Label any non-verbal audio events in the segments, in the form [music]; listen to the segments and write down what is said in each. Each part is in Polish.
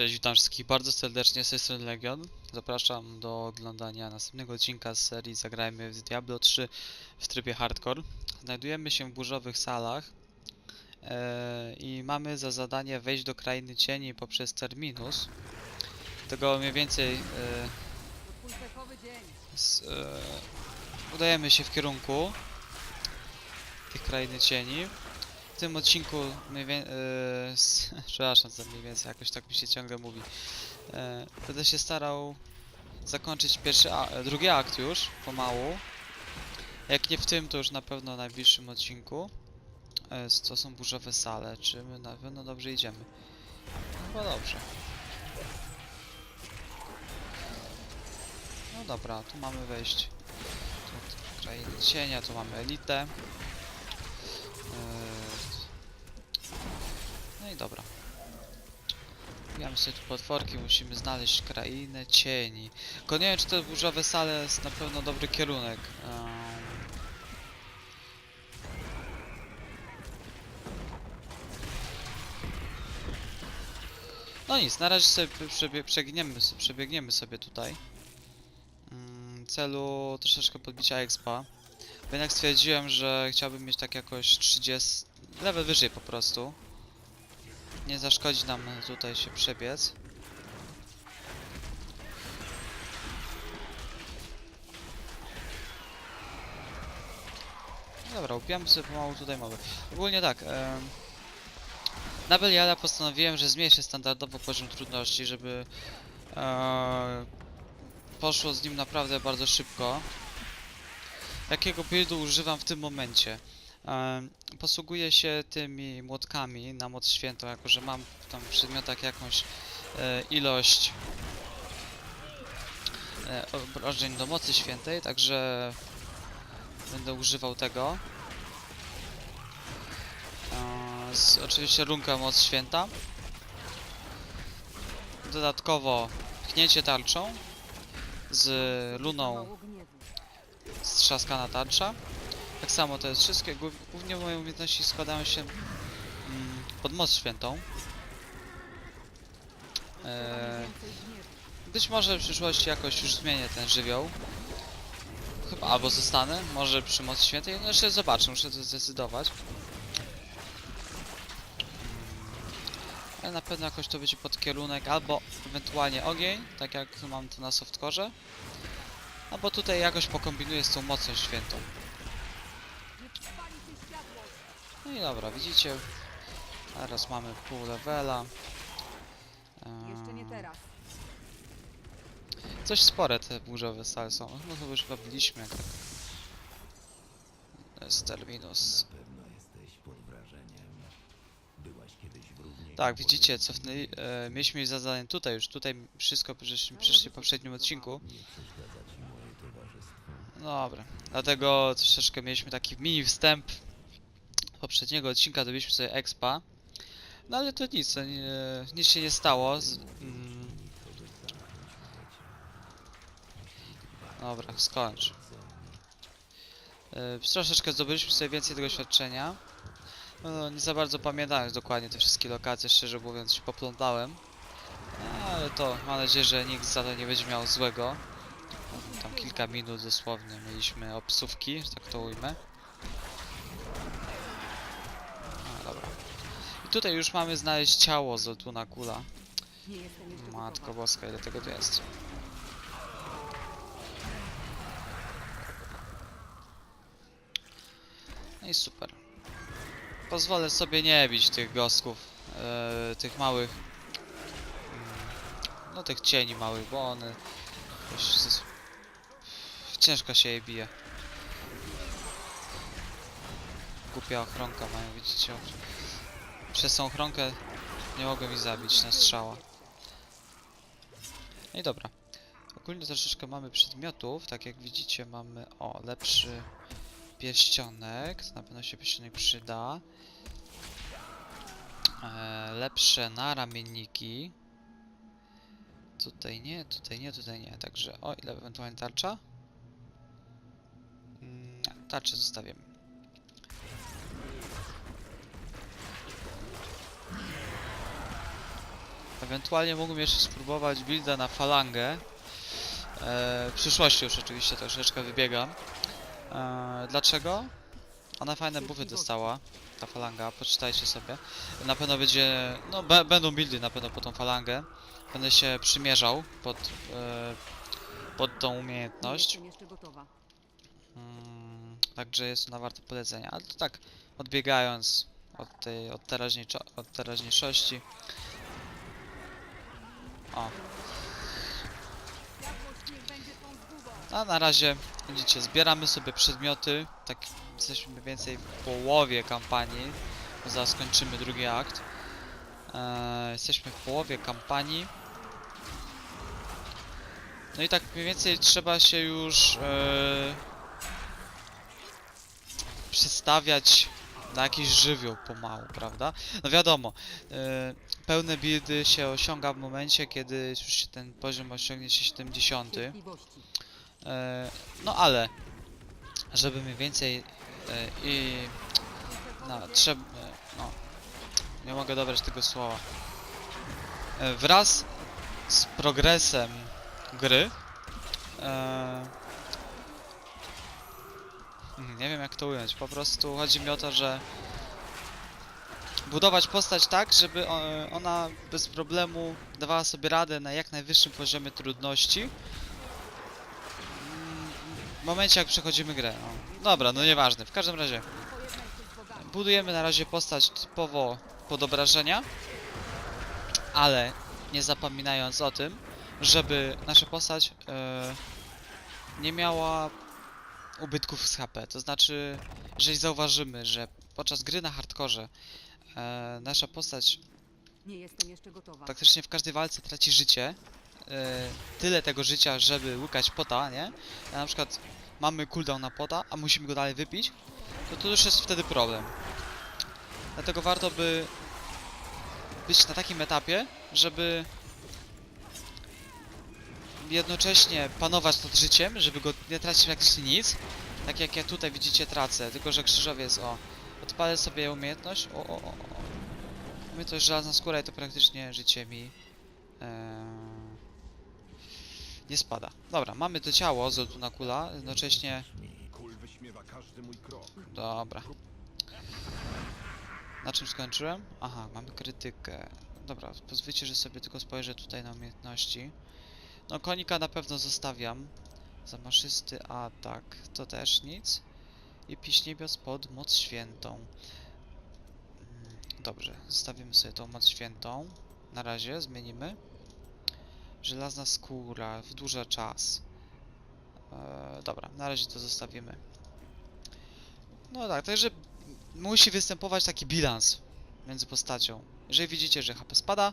Cześć, witam wszystkich bardzo serdecznie, z tej strony Legion. Zapraszam do oglądania następnego odcinka z serii Zagrajmy w Diablo 3 w trybie hardcore. Znajdujemy się w burzowych salach e, i mamy za zadanie wejść do Krainy Cieni poprzez Terminus. Tego mniej więcej dzień. s, e, udajemy się w kierunku tych Krainy Cieni. Tym odcinku mniej wie, e, s, [laughs] przepraszam za mniej więcej, jakoś tak mi się ciągle mówi. E, będę się starał zakończyć pierwszy, a, e, drugi akt już, pomału. Jak nie w tym, to już na pewno w najbliższym odcinku. E, s- to są burzowe sale, czy my na pewno dobrze idziemy? Chyba dobrze. No dobra, tu mamy wejść. Tu krainy cienia, tu mamy elitę. Dobra. Wbijamy sobie tu potworki, musimy znaleźć krainę cieni. Tylko nie wiem, czy te burzowe sale jest na pewno dobry kierunek. Ehm. No nic, na razie sobie przebie przebiegniemy, przebiegniemy sobie tutaj. Mm, celu troszeczkę podbicia expa. Bo jednak stwierdziłem, że chciałbym mieć tak jakoś 30... level wyżej po prostu. Nie zaszkodzi nam tutaj się przebiec. Dobra, upijamy sobie pomału tutaj mowy. Ogólnie tak, em, na Beliala postanowiłem, że zmniejszę standardowo poziom trudności, żeby e, poszło z nim naprawdę bardzo szybko. Jakiego buildu używam w tym momencie? Posługuję się tymi młotkami na moc świętą, jako że mam tam w przedmiotach jakąś e, ilość e, obrażeń do mocy świętej, także będę używał tego. E, z, oczywiście runka moc święta. Dodatkowo pchnięcie tarczą z luną strzaskana tarcza. Tak samo to jest wszystkie. Głów- Głównie moje umiejętności składają się mm, pod moc świętą. Gniewu. być może w przyszłości jakoś już zmienię ten żywioł. Chyba albo zostanę, może przy mocy świętej. No jeszcze zobaczę, muszę to zdecydować. Ale na pewno jakoś to będzie pod kierunek, albo ewentualnie ogień, tak jak mam to na softkorze. Albo tutaj jakoś pokombinuję z tą mocą świętą. Nie spali się światło. No i dobra, widzicie? Teraz mamy pół levela. Jeszcze nie teraz. Coś spore te burzowe sale są. No to już chyba byliśmy jak tak. To jest terminus. Na pewno jesteś pod wrażeniem. Byłaś kiedyś w równie. Tak, widzicie, cofnęli, e, mieliśmy zadanie tutaj już, tutaj wszystko przyszli w poprzednim odcinku. Nie przeszkadza ci moje towarzystwo. No dobra, dlatego troszeczkę mieliśmy taki mini wstęp poprzedniego odcinka, dobiliśmy sobie expa. No ale to nic, to nie, nic się nie stało. Z, mm, dobra, skończ. E, troszeczkę zdobyliśmy sobie więcej tego doświadczenia. No, nie za bardzo pamiętałem dokładnie te wszystkie lokacje, szczerze mówiąc się poplątałem. Ale to mam nadzieję, że nikt za to nie będzie miał złego. Tam kilka minut dosłownie mieliśmy obsówki, że tak to ujmę. Tutaj już mamy znaleźć ciało z Otuna Kula. Matko boska, ile tego tu jest. No i super. Pozwolę sobie nie bić tych gosków, e, tych małych, mm, no tych cieni małych, bo one ciężko się je bije. Głupia ochronka mają, widzicie? Przez tą ochronkę nie mogłem ich zabić na strzała. No i dobra. Ogólnie troszeczkę mamy przedmiotów, tak jak widzicie mamy, o, lepszy pierścionek, to na pewno się pierścionek przyda. E, lepsze naramienniki. Tutaj nie, tutaj nie, tutaj nie, także, o, ile ewentualnie tarcza? Mm, tarczę zostawimy. Ewentualnie mógłbym jeszcze spróbować builda na falangę. E, w przyszłości już oczywiście troszeczkę wybiegam. E, dlaczego? Ona fajne buffy dostała, ta falanga, poczytajcie sobie. Na pewno będzie, no będą buildy na pewno po tą falangę. Będę się przymierzał pod, e, pod tą umiejętność. Mm, także jest ona warta polecenia. Ale to tak odbiegając od tej od, teraźniejszo, od teraźniejszości. O, a na razie widzicie, zbieramy sobie przedmioty. Tak jesteśmy więcej w połowie kampanii. Zaraz skończymy drugi akt. Eee, jesteśmy w połowie kampanii. No i tak mniej więcej trzeba się już eee, przestawiać na jakiś żywioł pomału, prawda? No wiadomo, eee, pełne buildy się osiąga w momencie, kiedy już się ten poziom osiągnie się 70. Cierpliwości. E, no ale, żeby mniej więcej e, i no, trzeba, no, nie mogę dobrać tego słowa. E, wraz z progresem gry, e, nie wiem jak to ująć, po prostu chodzi mi o to, że budować postać tak, żeby ona bez problemu dawała sobie radę na jak najwyższym poziomie trudności, w momencie jak przechodzimy grę. No. Dobra, no nieważne. W każdym razie budujemy na razie postać typowo pod obrażenia, ale nie zapominając o tym, żeby nasza postać e, nie miała ubytków z HP. To znaczy, jeżeli zauważymy, że podczas gry na hardkorze e, nasza postać praktycznie w każdej walce traci życie. e, tyle tego życia, żeby łykać pota, nie? A na przykład mamy cooldown na pota, a musimy go dalej wypić, to to już jest wtedy problem. Dlatego warto by być na takim etapie, żeby jednocześnie panować nad życiem, żeby go nie tracić praktycznie nic. Tak jak ja tutaj widzicie tracę, tylko że krzyżowiec, o, odpalę sobie umiejętność, o, o, o, jest żelazna skóra i to praktycznie życie mi e, nie spada. Dobra, mamy to ciało z na kula, jednocześnie... Dobra. Na czym skończyłem? Aha, mamy krytykę. Dobra, pozwólcie, że sobie tylko spojrzę tutaj na umiejętności. No, konika na pewno zostawiam. Zamaszysty atak, to też nic. I piśniebios pod moc świętą. Mm, Dobrze, zostawimy sobie tą moc świętą. Na razie zmienimy. Żelazna skóra, wydłuża czas. Eee, dobra, na razie to zostawimy. No tak, także musi występować taki bilans między postacią. Jeżeli widzicie, że HP spada,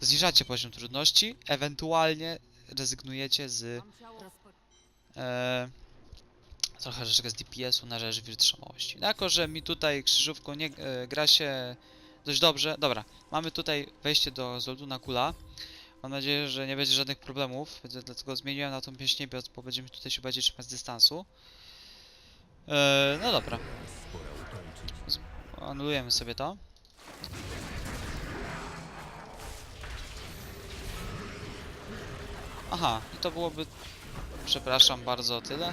zniżacie poziom trudności, ewentualnie rezygnujecie z e, trochę troszeczkę z DPS-u na rzecz wytrzymałości. No, Jako, że mi tutaj krzyżówką nie e, gra się dość dobrze. Dobra, mamy tutaj wejście do Zolduna Kula. Mam nadzieję, że nie będzie żadnych problemów, dlatego zmieniłem na tą pieśń niebios, bo będziemy tutaj się bardziej trzymać z dystansu. E, no dobra, anulujemy sobie to. Aha, i to byłoby, przepraszam bardzo, tyle.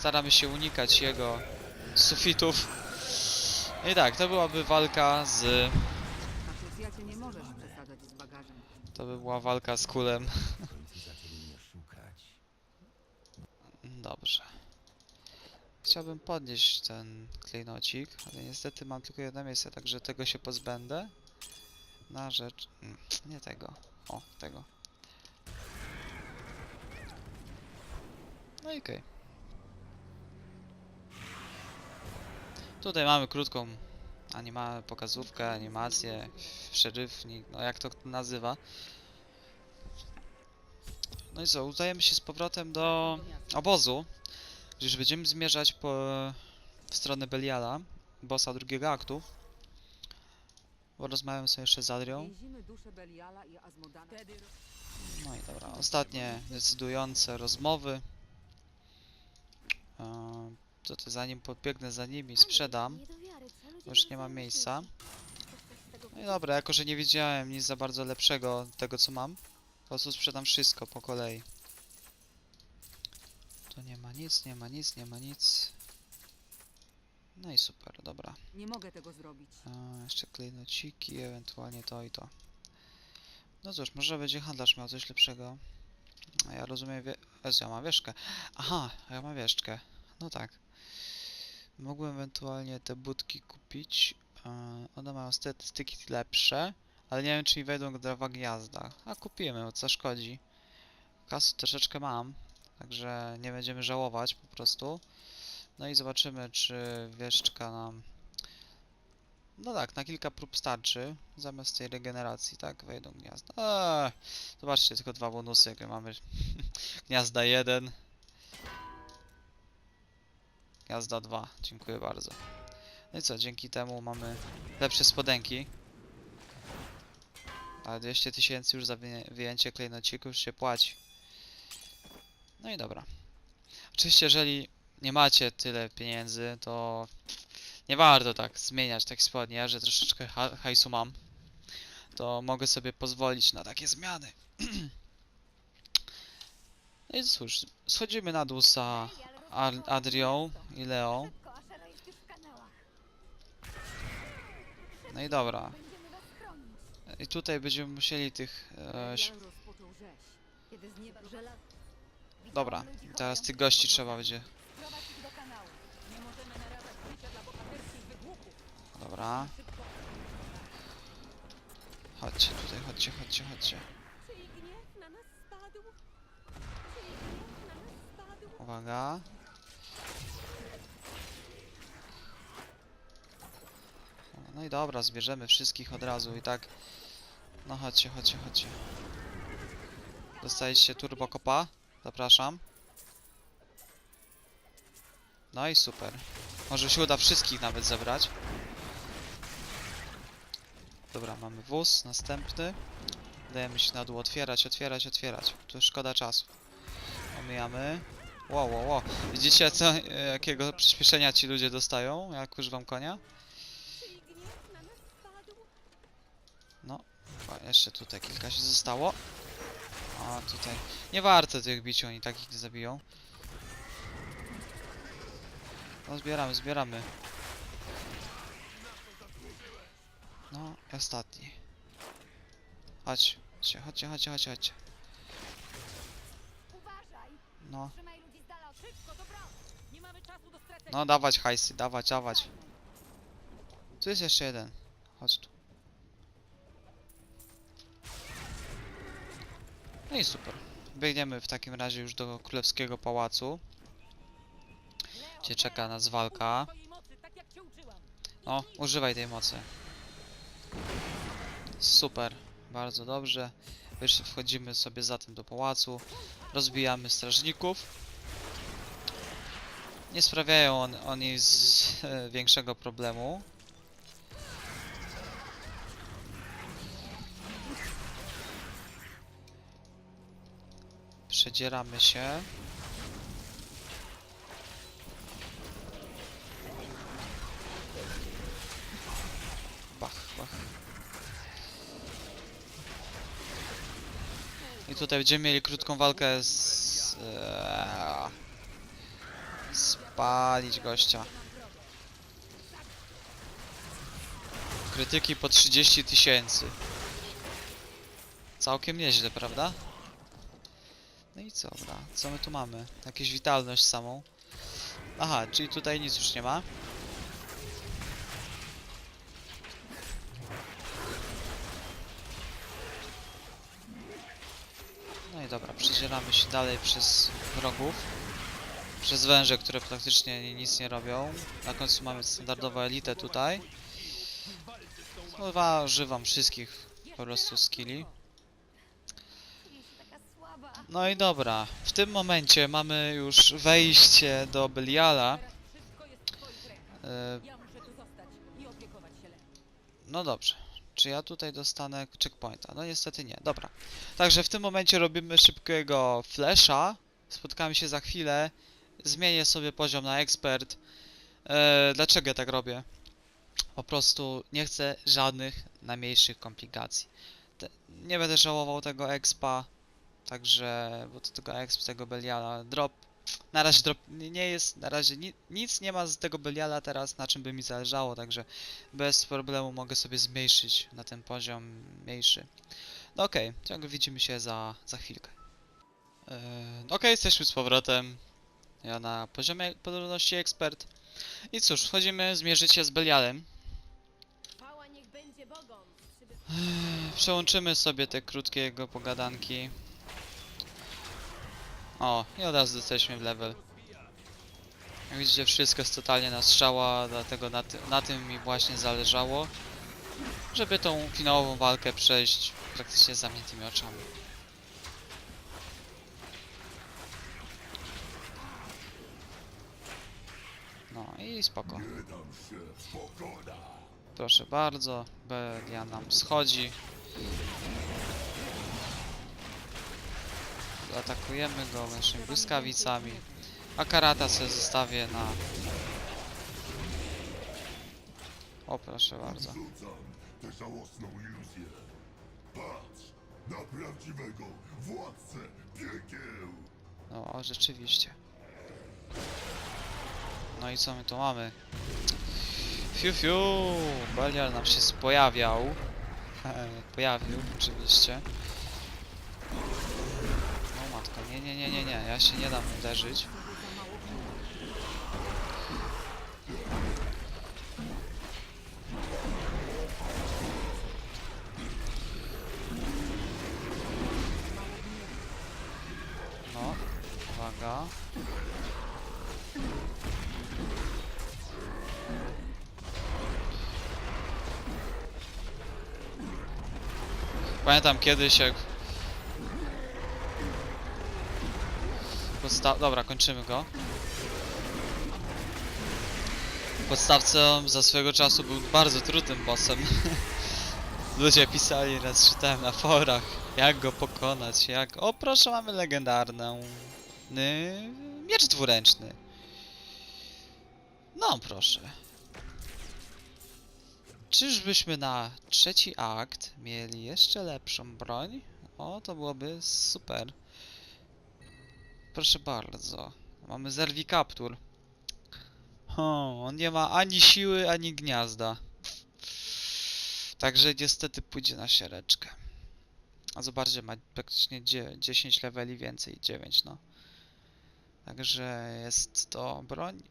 Staramy się unikać jego sufitów. I tak, to byłaby walka z... To by była walka z kulem. [laughs] Dobrze. Chciałbym podnieść ten klejnocik, ale niestety mam tylko jedno miejsce, także tego się pozbędę. Na rzecz... mm, nie tego. O, tego. No i okej. Tutaj mamy krótką anima pokazówkę, animację, szeryfnik, no jak to nazywa. No i co, udajemy się z powrotem do obozu, gdyż będziemy zmierzać po w stronę Beliala, bossa drugiego aktu. Bo rozmawiam sobie jeszcze z Adrią. No i dobra, ostatnie decydujące rozmowy. Eee, to, zanim podbiegnę za nimi, sprzedam. Bo już nie ma miejsca. No i dobra, jako że nie widziałem nic za bardzo lepszego tego co mam, po prostu sprzedam wszystko po kolei. Tu nie ma nic, nie ma nic, nie ma nic. No i super, dobra. Nie mogę tego zrobić. A, jeszcze klejnociki, ewentualnie to i to. No cóż, może będzie handlarz miał coś lepszego. A ja rozumiem, wie... Ja mam wieszkę. Aha, ja mam wieszczkę. No tak. Mogłem ewentualnie te budki kupić. E, one mają statystyki lepsze, ale nie wiem, czy mi wejdą do dwa gniazda. A kupimy, bo co szkodzi. Kasy troszeczkę mam, także nie będziemy żałować po prostu. No i zobaczymy, czy wieszczka nam no tak, na kilka prób starczy, zamiast tej regeneracji, tak, wejdą gniazda. Eee, zobaczcie, tylko dwa bonusy, jakie mamy. [laughs] Gniazda 1. Gniazda 2, dziękuję bardzo. No i co, dzięki temu mamy lepsze spodenki. Ale 200 tysięcy już za wyję- wyjęcie klejnocików się płaci. No i dobra. Oczywiście, jeżeli nie macie tyle pieniędzy, to nie warto tak zmieniać tak spodnie, ja, że troszeczkę ha hajsu mam, to mogę sobie pozwolić na takie zmiany. [clears throat] no i cóż, schodzimy na za Adrią i Leo. No i dobra. I tutaj będziemy musieli tych... E, dobra, teraz tych gości trzeba będzie... Dobra. Chodźcie tutaj, chodźcie, chodźcie, chodźcie. Czyj gniew na nas spadł? Czyj gniew na nas spadł? Uwaga. No i dobra, zbierzemy wszystkich od razu i tak. No chodźcie, chodźcie, chodźcie. Dostajecie turbo kopa. Zapraszam. No i super. Może się uda wszystkich nawet zebrać. Dobra, mamy wóz, następny. Dajemy się na dół otwierać, otwierać, otwierać. Tu szkoda czasu. Omijamy. Wow, wow, wow. Widzicie co, e, jakiego przyspieszenia ci ludzie dostają, jak używam konia? No, chyba jeszcze tutaj kilka się zostało. A tutaj. Nie warto tych bić, oni tak ich nie zabiją. No zbieramy, zbieramy. No i ostatni. Chodź, chodźcie, chodźcie, chodźcie, chodźcie! No, no dawać hajsy, dawać, dawać. Tu jest jeszcze jeden. Chodź tu. No i super. Biegniemy w takim razie już do królewskiego pałacu, gdzie czeka nas walka. No, używaj tej mocy. Super, bardzo dobrze. Wysz- Wchodzimy sobie zatem do pałacu, rozbijamy strażników. Nie sprawiają on, oni [laughs] większego problemu. Przedzieramy się. Bach, bach. I tutaj będziemy mieli krótką walkę z... Eee, spalić gościa. Krytyki po 30 tysięcy. Całkiem nieźle, prawda? No i co, dobra, co my tu mamy? Jakieś witalność samą. Aha, czyli tutaj nic już nie ma. No i dobra, przedzieramy się dalej przez wrogów. Przez węże, które praktycznie ni- nic nie robią. Na końcu mamy standardową elitę tutaj. Chyba używam wszystkich po prostu skilli. No i dobra, w tym momencie mamy już wejście do Beliala. E. No dobrze. Czy ja tutaj dostanę checkpointa? No niestety nie. Dobra. Także w tym momencie robimy szybkiego flasha. Spotkamy się za chwilę. Zmienię sobie poziom na ekspert. E, dlaczego ja tak robię? Po prostu nie chcę żadnych najmniejszych komplikacji. Nie będę żałował tego expa, także, bo to tego exp, tego Beliala, drop, na razie drop nie jest, na razie ni, nic nie ma z tego Beliala teraz, na czym by mi zależało, także bez problemu mogę sobie zmniejszyć na ten poziom mniejszy. No okej, ciągle widzimy się za, za chwilkę. Yy, okej, jesteśmy z powrotem. Ja na poziomie podobności ekspert. I cóż, wchodzimy zmierzyć się z Belialem. Przyby... Przełączymy sobie te krótkie jego pogadanki. O, i od razu jesteśmy w level. Jak widzicie, wszystko jest totalnie na strzała, dlatego na, ty na tym mi właśnie zależało, żeby tą finałową walkę przejść praktycznie z zamkniętymi oczami. No i spoko. Proszę bardzo, Belia nam schodzi. Zaatakujemy go naszymi błyskawicami. A karata sobie zostawię na... O proszę bardzo. Tę żałosną iluzję. Patrz na prawdziwego władcę piekieł. No, o, rzeczywiście. No i co my tu mamy? Fiu fiu! Belial nam się pojawiał. [laughs] Pojawił, oczywiście. Nie, nie, nie, nie, ja się nie dam uderzyć. No, uwaga. Pamiętam kiedyś jak... Dobra, kończymy go. Podstawcą za swego czasu był bardzo trudnym bossem. [laughs] Ludzie pisali, raz czytałem na forach, jak go pokonać, jak... O proszę, mamy legendarną... Ny... Miecz dwuręczny. No proszę. Czyżbyśmy na trzeci akt mieli jeszcze lepszą broń? O, to byłoby super. Proszę bardzo. Mamy Zerwi Captur. O, on nie ma ani siły, ani gniazda. Także niestety pójdzie na siereczkę. A zobaczcie, ma praktycznie dzie- 10 leveli więcej, 9 no. Także jest to broń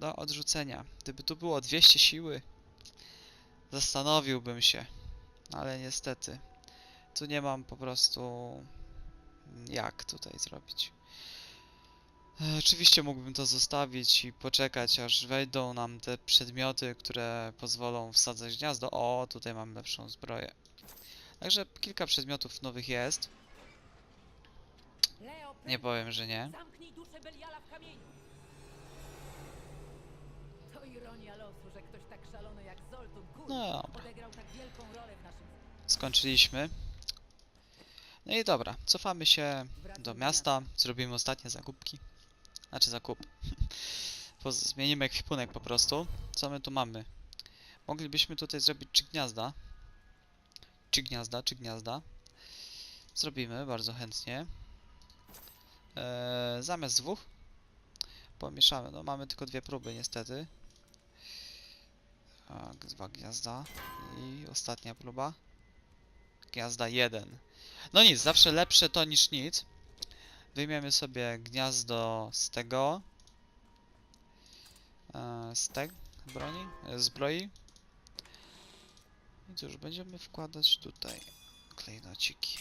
do odrzucenia. Gdyby tu było 200 siły, zastanowiłbym się. Ale niestety, tu nie mam po prostu jak tutaj zrobić. E, Oczywiście mógłbym to zostawić i poczekać, aż wejdą nam te przedmioty, które pozwolą wsadzać gniazdo. O, tutaj mam lepszą zbroję. Także kilka przedmiotów nowych jest. Nie powiem, że nie. zamknij duszę Beliala w kamieniu. To ironia losu, że ktoś tak szalony jak Zoltun Kull No dobra. odegrał tak wielką rolę w naszym... Skończyliśmy. No i dobra, cofamy się do miasta, zrobimy ostatnie zakupki. Znaczy zakup. [laughs] Zmienimy ekwipunek po prostu. Co my tu mamy? Moglibyśmy tutaj zrobić trzy gniazda. Trzy gniazda, trzy gniazda. Zrobimy bardzo chętnie. Eee, zamiast dwóch pomieszamy. No mamy tylko dwie próby niestety. Tak, dwa gniazda. I ostatnia próba. Gniazda 1. No nic, zawsze lepsze to niż nic. Wyjmiemy sobie gniazdo z tego. E, z tej broni, e, zbroi. I cóż, będziemy wkładać tutaj klejnociki.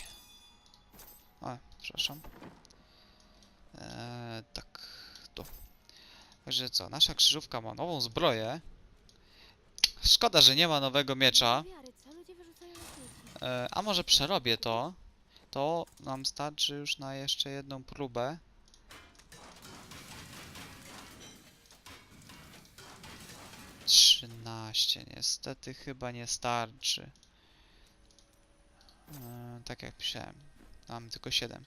A, przepraszam. E, tak, tu. Także co, nasza krzyżówka ma nową zbroję. Szkoda, że nie ma nowego miecza. Wiary, co ludzie wyrzucają na śmieci? E, a może przerobię to? To nam starczy już na jeszcze jedną próbę. Trzynaście, niestety chyba nie starczy. E, tak jak pisałem. Mam tylko 7.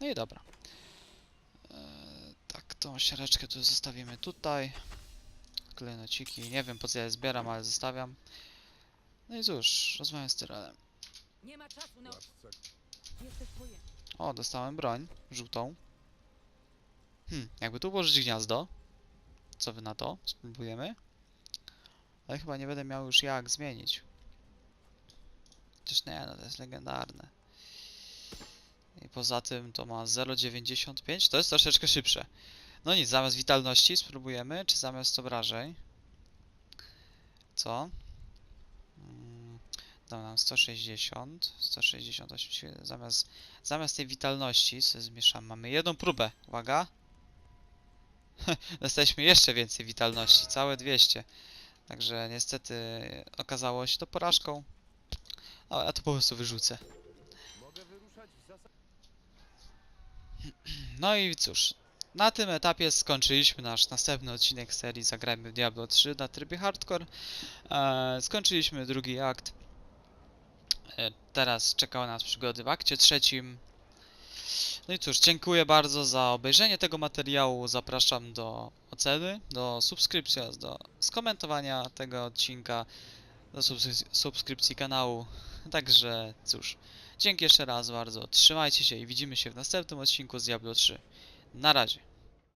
No i dobra. E, tak, tą siereczkę tu zostawimy tutaj. Klejnociki. Nie wiem po co ja je zbieram, ale zostawiam. No i cóż, rozmawiam z Tyrelem. Nie ma czasu na... Władca Jesteś wojen. O, dostałem broń. Żółtą. Hmm, jakby tu ułożyć gniazdo. Co wy na to? Spróbujemy. Ale chyba nie będę miał już jak zmienić. Chociaż nie, no to jest legendarne. I poza tym to ma 0,95. To jest troszeczkę szybsze. No nic, zamiast witalności spróbujemy, czy zamiast obrażeń. Co? Mm, Da nam 160, 168, się- zamiast, zamiast tej witalności sobie zmieszam. Mamy jedną próbę, uwaga. [laughs] Dostaliśmy jeszcze więcej witalności, całe 200. Także niestety okazało się to porażką. O, ja to po prostu wyrzucę. [clears throat] No i cóż, na tym etapie skończyliśmy nasz następny odcinek serii Zagrajmy w Diablo 3 na trybie hardcore. E, skończyliśmy drugi akt. E, teraz czekały nas przygody w akcie trzecim. No i cóż, dziękuję bardzo za obejrzenie tego materiału. Zapraszam do oceny, do subskrypcji oraz do skomentowania tego odcinka, do subskry- subskrypcji kanału. Także cóż, dzięki jeszcze raz bardzo. Trzymajcie się i widzimy się w następnym odcinku z Diablo 3. Na razie.